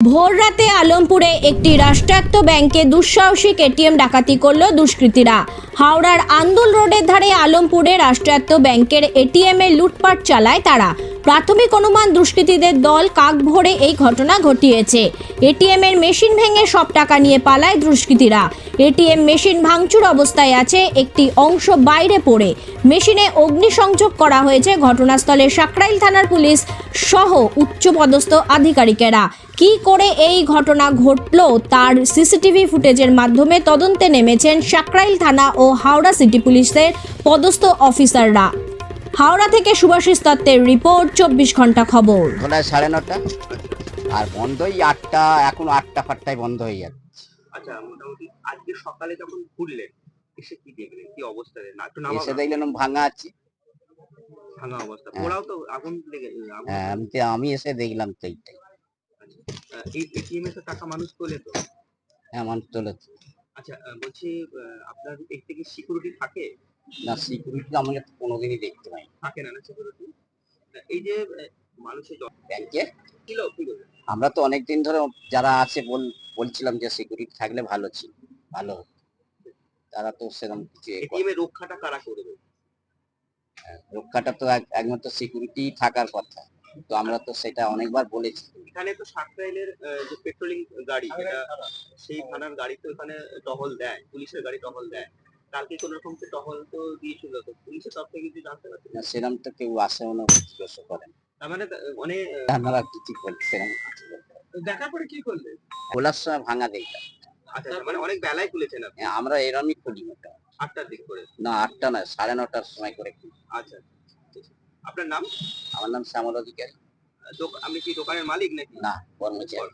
ভোররাতে আলমপুরে একটি রাষ্ট্রায়ত্ত ব্যাংকে দুঃসাহসিক এটিএম ডাকাতি করল দুষ্কৃতীরা। হাওড়ার আন্দোল রোডের ধারে আলমপুরে রাষ্ট্রায়ত্ত ব্যাংকের এটিএম এ লুটপাট চালায় তারা। প্রাথমিক অনুমান দুষ্কৃতীদের দল কাক ভরে এই ঘটনা ঘটিয়েছে। এটিএম এর মেশিন ভেঙে সব টাকা নিয়ে পালায় দুষ্কৃতীরা। এটিএম মেশিন ভাঙচুর অবস্থায় আছে, একটি অংশ বাইরে পড়ে। মেশিনে অগ্নিসংযোগ করা হয়েছে, ঘটনাস্থলে সাকরাইল থানার পুলিশ সহ উচ্চপদস্থ আধিকারিকেরা। কি করে এই ঘটনা ঘটল তার সিসিটিভি ফুটেজের মাধ্যমে তদন্তে নেমেছেন সাকরাইল থানা ও হাওড়া সিটি পুলিশের পদস্থ অফিসাররা। হাওড়া থেকে সুভাষিস দত্তের রিপোর্ট চব্বিশ ঘণ্টা খবর। খোলা সাড়ে নটা আর বন্ধই আটটা এখন আটটা ফাটটায় বন্ধ হয়ে যাচ্ছে। আচ্ছা মোটামুটি আজকে সকালে যখন ঘুরলেন এসে কি দেখলেন? কি অবস্থা না একটু এসে দেখলেন ভাঙা আছে। ভাঙা অবস্থা। হ্যাঁ। ওরাও তো আগুন লেগে হ্যাঁ, আমি তো- আমি এসে দেখলাম তো এইটাই। এই এটিএম এ তো টাকা মানুষ তোলে তো? এমন চলে আচ্ছা আহ, বলছি আহ, আপনার এর থেকে সিকিউরিটি থাকে? না সিকিউরিটি আমি তো কোনোদিনই দেখতে পাই থাকে না না সিকিউরিটি এই যে মানুষের ব্যাংকে ছিল আমরা তো অনেক দিন ধরে যারা আছে বল বলছিলাম যে সিকিউরিটি থাকলে ভালো ছিল ভালো তারা তো সেরকম কিছু এটিএম রক্ষাটা কারা করবে? রক্ষাটা তো এক- একমাত্র সিকিউরিটি থাকার কথা। তো আমরা তো সেটা অনেকবার বলেছি। এখানে তো সাকরাইলের আহ, যে পেট্রোলিং গাড়ি যেটা সেই থানার গাড়ি তো এখানে টহল দেয় পুলিশের গাড়ি টহল দেয়। কালকে কোন রকম তো টহল তো দিয়েছিল তো পুলিশের তরফ থেকে কিছু জানতে পারছি না, সেরকম তো কেউ আসেও না জিজ্ঞাসা করেন। তার মানে অনেক কিছু বলছে সেরকম কিছু বলতে পারেন না। পরে কি করলে? খোলার সময় ভাঙা দেখলাম আচ্ছা মানে অনেক বেলায় খুলেছেন আপনি? হ্যাঁ, আমরা এরমই খুলি মোটা আটটার দিক করে? না আটটা না সাড়ে নটার সময় করে খুলি। আচ্ছা। আপনার নাম? আমার নাম শ্যামল অধিকারী। আপনি কি দোকানের মালিক নাকি? না কর্মচারী।